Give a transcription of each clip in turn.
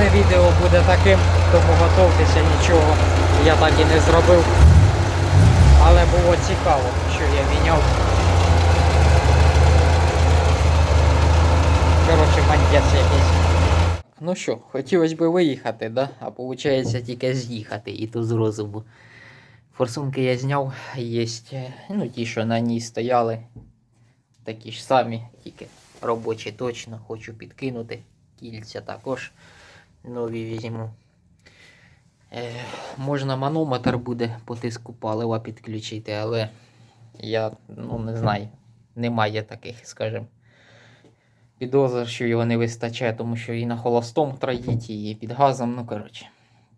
Це відео буде таким, тому готовтеся, нічого я так і не зробив. Але було цікаво, що я міняв. Коротше, мандець якийсь. Ну що, хотілося б виїхати, да? а виходить тільки з'їхати, і то з розуму. Форсунки я зняв, є ну, ті, що на ній стояли. Такі ж самі, тільки робочі точно. Хочу підкинути. Кільця також нові візьму. Е, можна манометр буде по тиску палива підключити, але я ну, не знаю, немає таких, скажімо. Підозр, що його не вистачає, тому що і на холостому троїть, і під газом, ну коротше.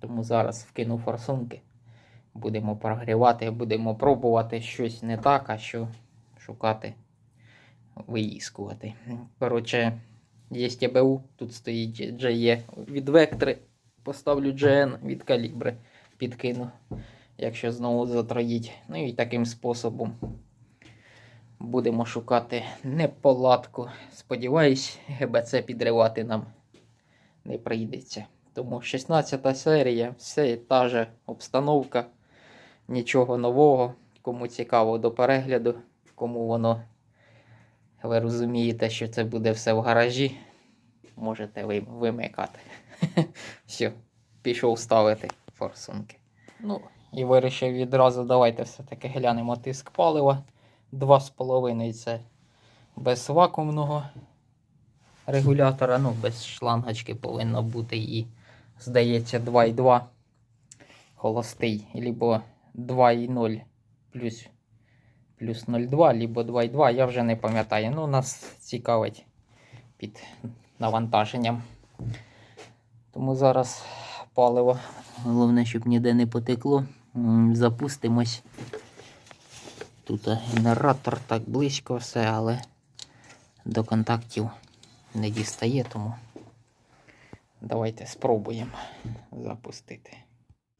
Тому зараз вкину форсунки. Будемо прогрівати, будемо пробувати щось не так, а що шукати, виїскувати. Коротше, є ТБУ, тут стоїть GE від Vectre. Поставлю GN від калібри, підкину, якщо знову затроїть. Ну і таким способом будемо шукати неполадку. Сподіваюсь, ГБЦ підривати нам не прийдеться. Тому 16 серія, все та же обстановка, нічого нового. Кому цікаво до перегляду, кому воно, ви розумієте, що це буде все в гаражі, можете вимикати. Все, пішов ставити форсунки. Ну, і вирішив відразу, давайте все-таки глянемо тиск палива. 2,5 це без вакуумного регулятора, ну, без шлангочки повинно бути і, здається, 2,2 холостий, либо 2,0 плюс, плюс 0,2, либо 2,2, я вже не пам'ятаю. Ну, нас цікавить під навантаженням. Тому зараз паливо. Головне, щоб ніде не потекло. Запустимось. Тут генератор так близько все, але до контактів не дістає, тому давайте спробуємо запустити.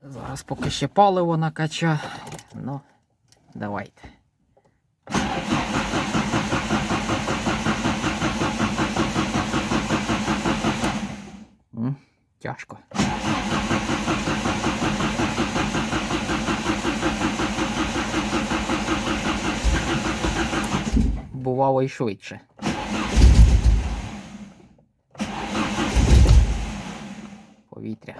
Зараз поки ще паливо накача. Ну, давайте. Тяжко. Бувало і швидше. Повітря.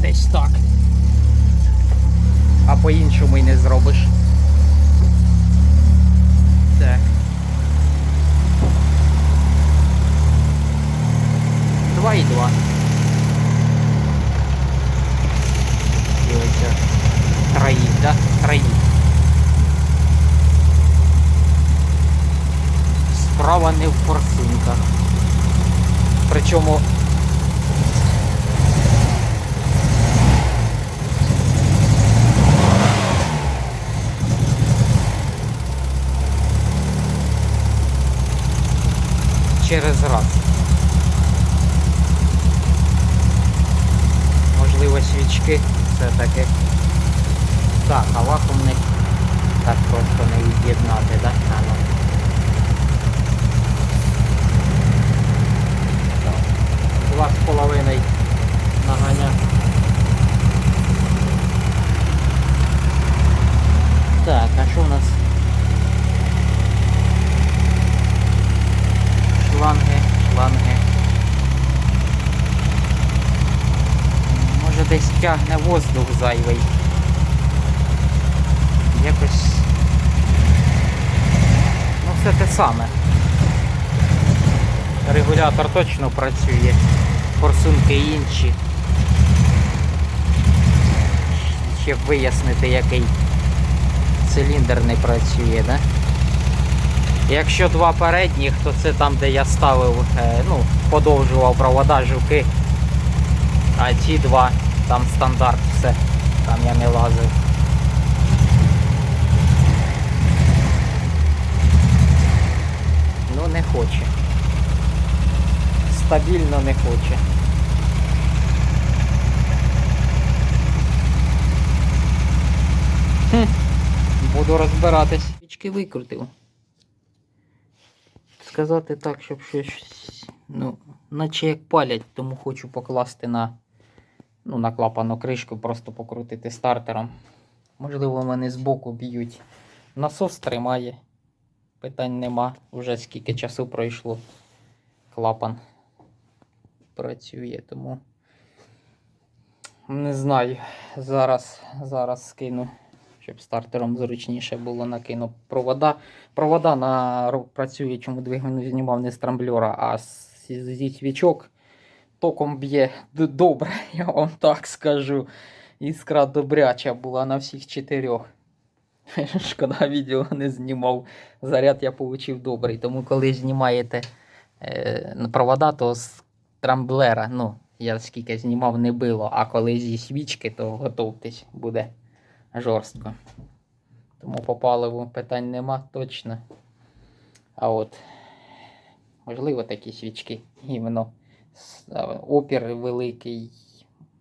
Десь так. По-іншому й не зробиш. Так. Два і два. І ось троїть, да? Троїть. Справа не в форсунках. Причому через раз. Можливо, свічки все-таки. Так, а вакуумник так просто не від'єднати, да? А, ну. Два з половиною наганя. Так, а що у нас? Шланги, шланги. Може десь тягне воздух зайвий. Якось. Ну все те саме. Регулятор точно працює. Форсунки інші. Ще б вияснити, який циліндр не працює, да? Якщо два передніх, то це там, де я ставив, е, ну, подовжував провода, жуки. А ці два, там стандарт все, там я не лазив. Ну не хоче. Стабільно не хоче. Хм, Буду розбиратись. Свічки викрутив. Сказати так, щоб щось, ну, наче як палять, тому хочу покласти на ну, на клапану кришку, просто покрутити стартером. Можливо, вони збоку б'ють. Насос тримає. Питань нема. Уже скільки часу пройшло. Клапан працює, тому. Не знаю. Зараз, зараз скину, щоб стартером зручніше було накину провода. Провода на працює, чому двигун знімав не з трамблера, а зі свічок. Током б'є добре, я вам так скажу. Іскра добряча була на всіх чотирьох. Шкода, відео не знімав. Заряд я отримав добрий. Тому коли знімаєте е, провода, то з трамблера, ну, я скільки знімав, не було. А коли зі свічки, то готовтесь, буде жорстко. Тому по паливу питань нема точно. А от, можливо, такі свічки. А, опір великий.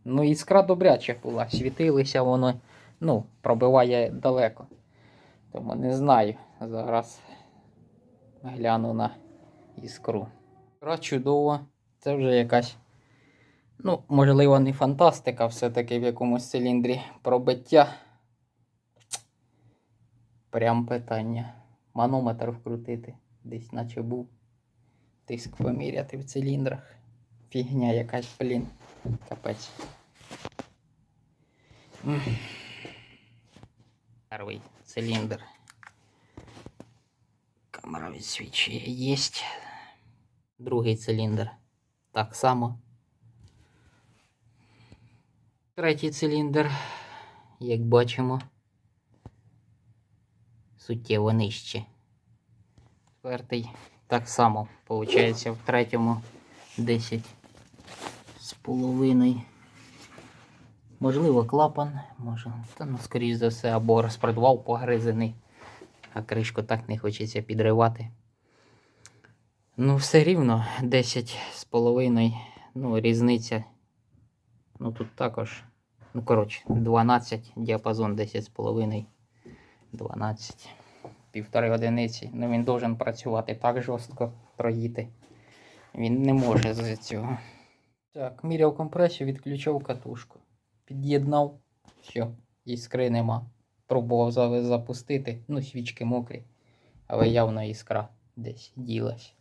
Ну, іскра добряча була. Світилися воно, ну, пробиває далеко. Тому не знаю. Зараз гляну на іскру. Іскра чудова. Це вже якась. Ну, можливо, не фантастика, все-таки в якомусь циліндрі пробиття. Прям питання. Манометр вкрутити. Десь наче був. Тиск поміряти в циліндрах. Фігня якась, блін. Капець. М. Перший циліндр. Камера відсвічує. Єсть. Другий циліндр. Так само. Третій циліндр, як бачимо, суттєво нижче. Четвертий так само, виходить, в третьому 10 з половиною. Можливо, клапан, може, та ну, скоріш за все, або розпродував погризений, а кришку так не хочеться підривати. Ну, все рівно 10 з половиною, ну, різниця. Ну тут також, ну коротше, 12, діапазон 10 з половиною, 12, півтори одиниці. Ну він должен працювати так жорстко, троїти. Він не може з цього. Так, міряв компресію, відключав катушку. Під'єднав, все, іскри нема. Пробував за- запустити, ну, свічки мокрі, але явно іскра десь ділась.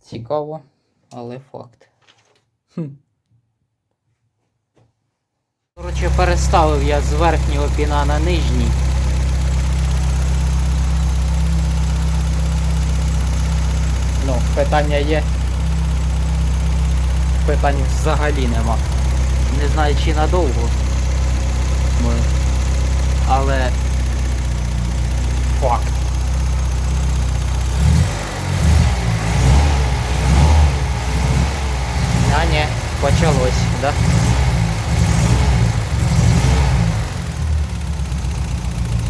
Цікаво, але факт. Коротше, переставив я з верхнього піна на нижній. Ну, питання є. Питань взагалі нема. Не знаю, чи надовго. Ми. Але. Факт. А ні, почалось, да?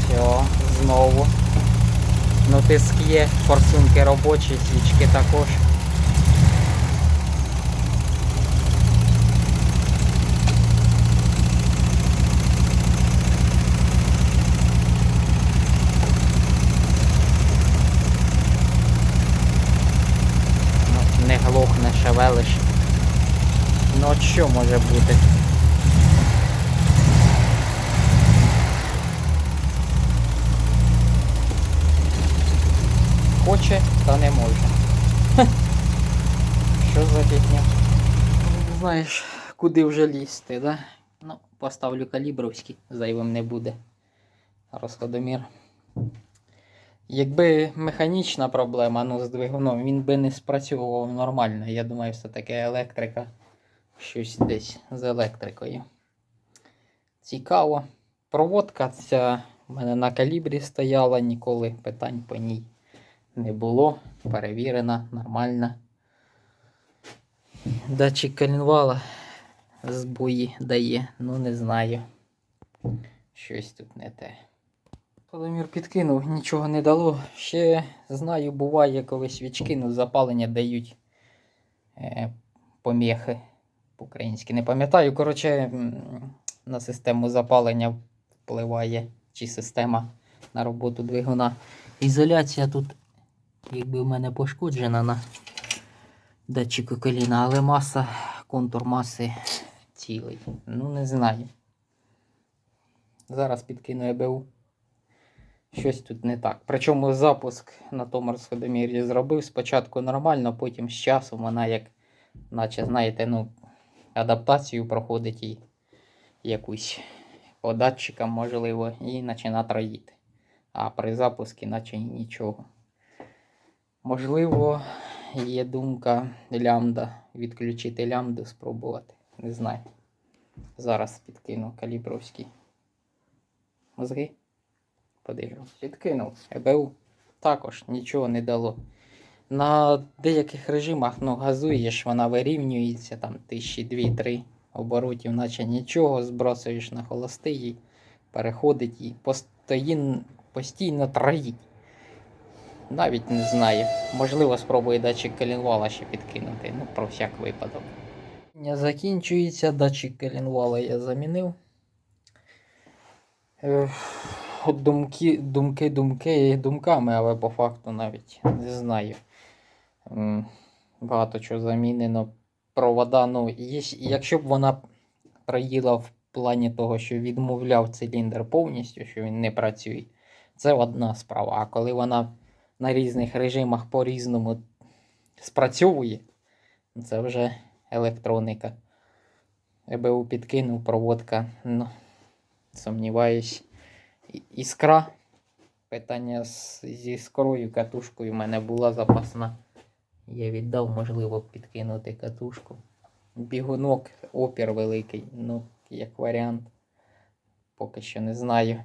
Все, знову. Ну тиск є, форсунки робочі, свічки також. Ну, не глохне, шевелиш. Ну от що може бути? Хоче, та не може. Хе. Що за фігня? Знаєш, куди вже лізти, да? Ну, поставлю калібровський, зайвим не буде. Розходомір. Якби механічна проблема, ну, з двигуном, він би не спрацьовував нормально. Я думаю, все-таки електрика. Щось десь з електрикою. Цікаво. Проводка ця в мене на калібрі стояла, ніколи питань по ній не було. Перевірена, нормальна. Датчик коленвала збої дає, ну не знаю. Щось тут не те. Холомір підкинув, нічого не дало. Ще знаю, буває, коли свічки ну, запалення дають е, поміхи по-українськи. Не пам'ятаю. Коротше, на систему запалення впливає, чи система на роботу двигуна. Ізоляція тут, якби в мене пошкоджена на датчику коліна, але маса, контур маси цілий. Ну, не знаю. Зараз підкину ЕБУ. Щось тут не так. Причому запуск на тому розходомір'ї зробив спочатку нормально, потім з часом вона як, наче, знаєте, ну, адаптацію проходить і якусь по датчикам, можливо, і починає троїти. А при запуску наче нічого. Можливо, є думка лямбда, відключити лямбду, спробувати. Не знаю. Зараз підкину калібровський мозги. Подивимось. Підкинув. ЕБУ також нічого не дало. На деяких режимах ну, газуєш, вона вирівнюється там тисячі дві-три оборотів, наче нічого, збросуєш на холостий і переходить і постійно, постійно троїть. Навіть не знаю. Можливо, спробую датчик коленвала ще підкинути. Ну, про всяк випадок. Закінчується, датчик коленвала я замінив. Е, думки, думки, думки думками, але по факту навіть не знаю. Багато чого замінено. Провода, ну, якщо б вона проїла в плані того, що відмовляв циліндр повністю, що він не працює, це одна справа. А коли вона на різних режимах по-різному спрацьовує, це вже електроніка. ЕБУ підкинув, проводка. Ну, сумніваюсь. Іскра. Питання зі іскрою, катушкою в мене була запасна. Я віддав, можливо, підкинути катушку. Бігунок, опір великий, ну, як варіант. Поки що не знаю.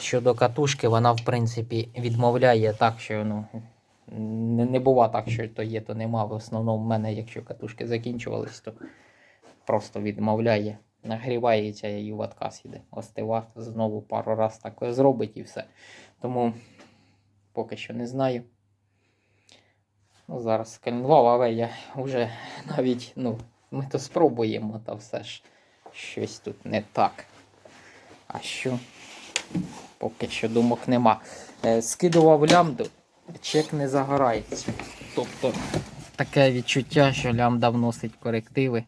Щодо катушки, вона, в принципі, відмовляє так, що ну, не, не бува так, що то є, то нема. В основному в мене, якщо катушки закінчувались, то просто відмовляє. Нагрівається і в отказ іде. Остива знову пару раз так зробить і все. Тому поки що не знаю. Ну, зараз сканував, але я вже навіть, ну, ми то спробуємо, та все ж щось тут не так. А що? Поки що думок нема. Е, скидував лямбду, чек не загорається. Тобто таке відчуття, що лямбда вносить корективи.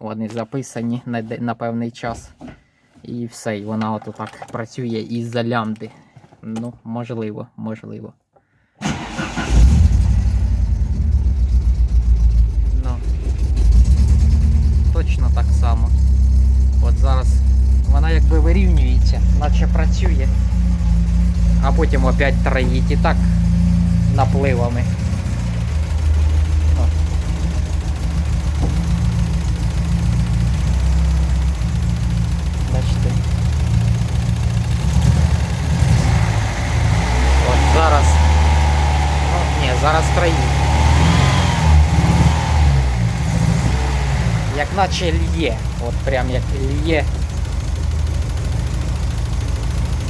Вони записані на, на певний час. І все, і вона от так працює із-за лямбди. Ну, можливо, можливо. Ну, точно так само. От зараз вона якби вирівнюється, наче працює. А потім опять троїть і так напливами. Бачите. От зараз. Ну, ні, зараз троїть. Як наче лє. От прям як лє.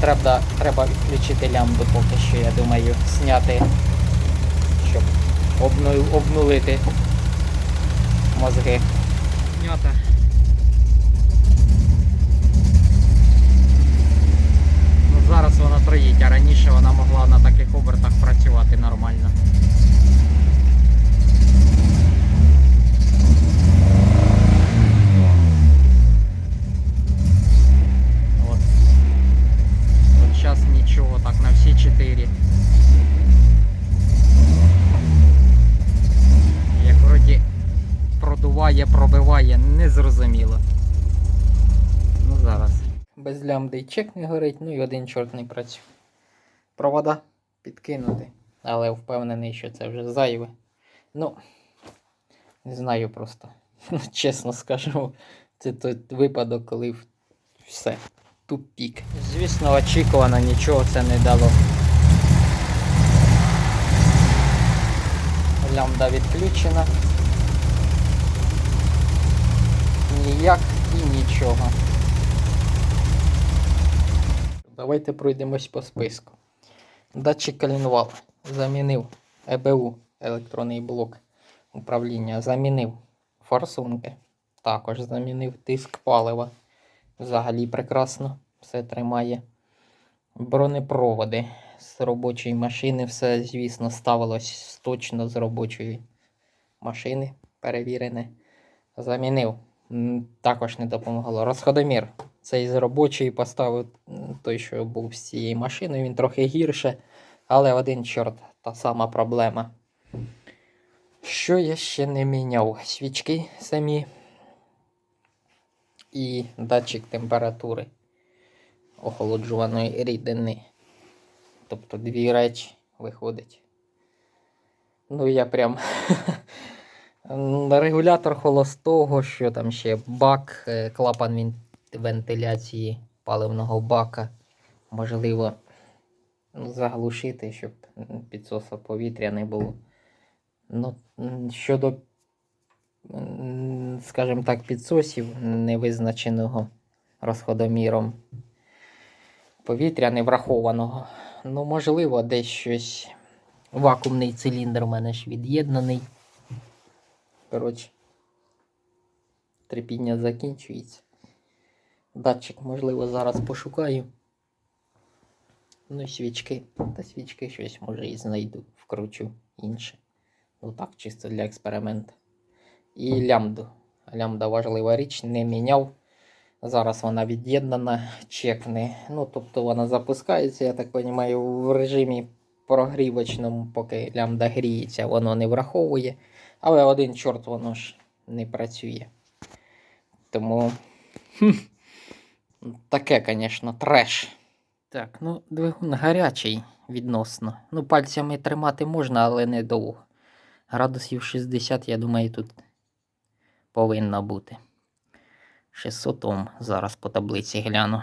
Треба, треба відключити лямбду поки що, я думаю, обну, обнулити мозги. Знята. Ну, зараз вона троїть, а раніше вона могла на таких обертах працювати нормально. От. От зараз нічого, так на всі чотири. Як вроді продуває, пробиває, незрозуміло. Ну зараз. Без лямбди й чек не горить, ну і один чорт не працює. Провода підкинути, але впевнений, що це вже зайве. Ну, не знаю просто. Чесно скажу, це той випадок, коли все. Тупік. Звісно, очікувано, нічого це не дало. Лямбда відключена. Ніяк і нічого. Давайте пройдемось по списку. Датчик коленвал. Замінив ЕБУ, електронний блок управління. Замінив форсунки. Також замінив тиск палива. Взагалі прекрасно. Все тримає. Бронепроводи з робочої машини. Все, звісно, ставилось точно з робочої машини. Перевірене. Замінив. Також не допомогло. Розходомір. Цей з робочої поставив той, що був з цією машиною. Він трохи гірше. Але один чорт, та сама проблема. Що я ще не міняв? Свічки самі і датчик температури охолоджуваної рідини. Тобто дві речі виходить. Ну, я прям регулятор холостого, що там ще бак, е, клапан вентиляції паливного бака. Можливо, заглушити, щоб м, підсосу повітря не було. Ну, щодо, скажімо так, підсосів невизначеного розходоміром повітря не врахованого. Ну, можливо, десь щось. Вакуумний циліндр у мене ж від'єднаний. Коротше, терпіння закінчується. Датчик, можливо, зараз пошукаю. Ну свічки. Та свічки щось може і знайду, вкручу інше. Ну так, чисто для експерименту. І лямбду. Лямбда важлива річ, не міняв. Зараз вона від'єднана, чекне. Ну, тобто вона запускається, я так розумію, в режимі прогрівочному, поки лямбда гріється, воно не враховує. Але один чорт воно ж не працює. Тому. хм, Таке, звісно, треш. Так, ну, двигун гарячий відносно. Ну, пальцями тримати можна, але не довго. Градусів 60, я думаю, тут повинно бути. 600 Ом. Зараз по таблиці гляну.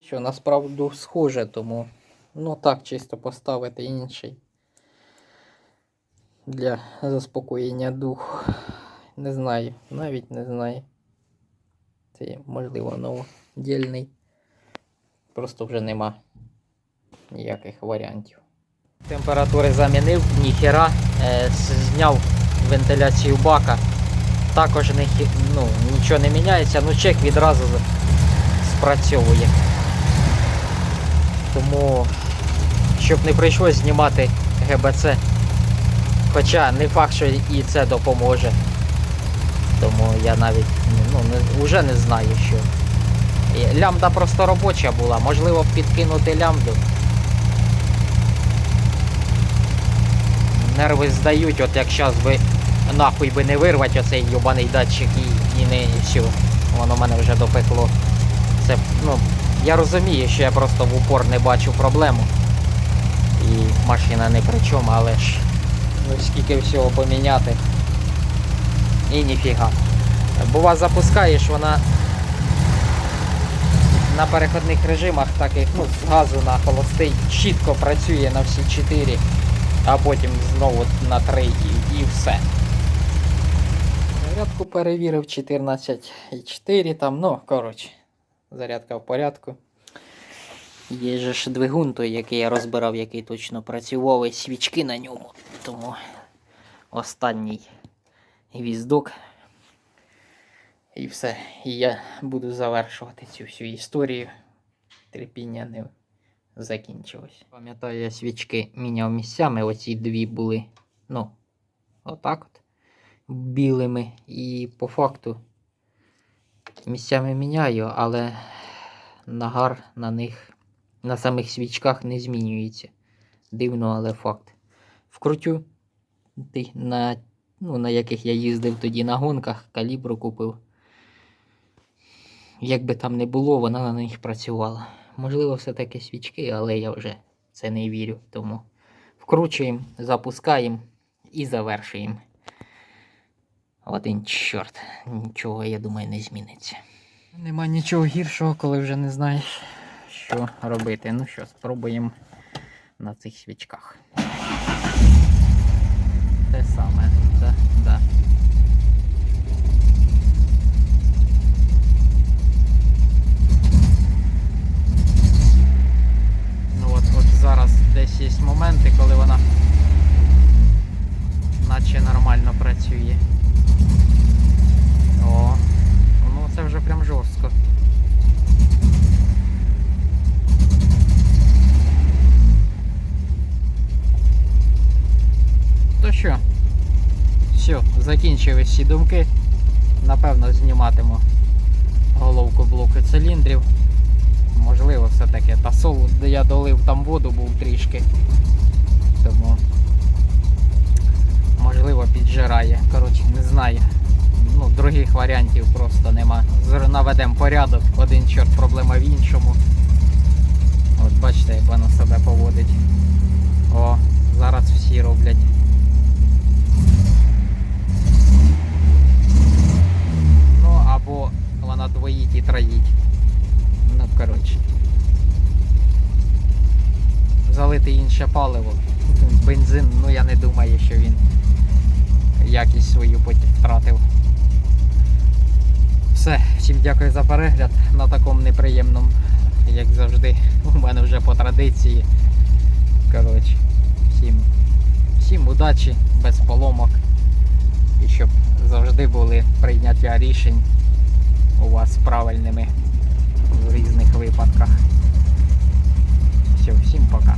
Що насправді схоже, тому ну так, чисто поставити інший. Для заспокоєння духу. Не знаю, навіть не знаю. Це можливо новодільний. Просто вже нема ніяких варіантів. Температури замінив, ніхера, е, зняв вентиляцію бака. Також не, ну, нічого не міняється, ну чек відразу спрацьовує. Тому, щоб не прийшлось знімати ГБЦ. Хоча не факт, що і це допоможе. Тому я навіть ну, не, вже не знаю, що. І Лямбда просто робоча була, можливо підкинути лямбду. Нерви здають, от як зараз би нахуй би не вирвати оцей йобаний датчик і, і не і все. Воно мене вже допекло. Це, ну, я розумію, що я просто в упор не бачу проблему. І машина не при чому, але ж скільки всього поміняти. І ніфіга. Бува запускаєш, вона на переходних режимах, таких, ну, з газу на холостий, чітко працює на всі 4, а потім знову на 3 і, і все. Зарядку перевірив 14,4 там, ну, коротше, зарядка в порядку. Є ж двигун той, який я розбирав, який точно працював, і свічки на ньому. Тому останній гвіздок. І все. І я буду завершувати цю всю історію. Терпіння не закінчилось. Пам'ятаю, я свічки міняв місцями. Оці дві були, ну, отак от білими. І по факту місцями міняю, але нагар на них, на самих свічках не змінюється. Дивно, але факт. Вкрутю ті- на, ну, на яких я їздив тоді на гонках, калібру купив. Як би там не було, вона на них працювала. Можливо, все-таки свічки, але я вже це не вірю. Тому вкручуємо, запускаємо і завершуємо. Один чорт. Нічого, я думаю, не зміниться. Нема нічого гіршого, коли вже не знаєш, що робити. Ну що, спробуємо на цих свічках. Те саме, да, да. Ну от, от зараз десь є моменти, коли вона наче нормально працює. О, ну це вже прям жорстко. Озвучив всі думки. Напевно, зніматиму головку блоку циліндрів. Можливо, все-таки тасол, де я долив там воду був трішки. Тому можливо піджирає. Коротше, не знаю. Ну, других варіантів просто нема. Наведемо порядок, один чорт проблема в іншому. От бачите, як воно себе поводить. О, зараз всі роблять. Ну, або вона двоїть і троїть. Ну, коротше. Залити інше паливо. Бензин, ну я не думаю, що він якість свою втратив. Все, всім дякую за перегляд на такому неприємному, як завжди. У мене вже по традиції. Коротше, всім, всім удачі, без поломок. І щоб завжди були прийняття рішень у вас правильними в різних випадках. Все, всім пока.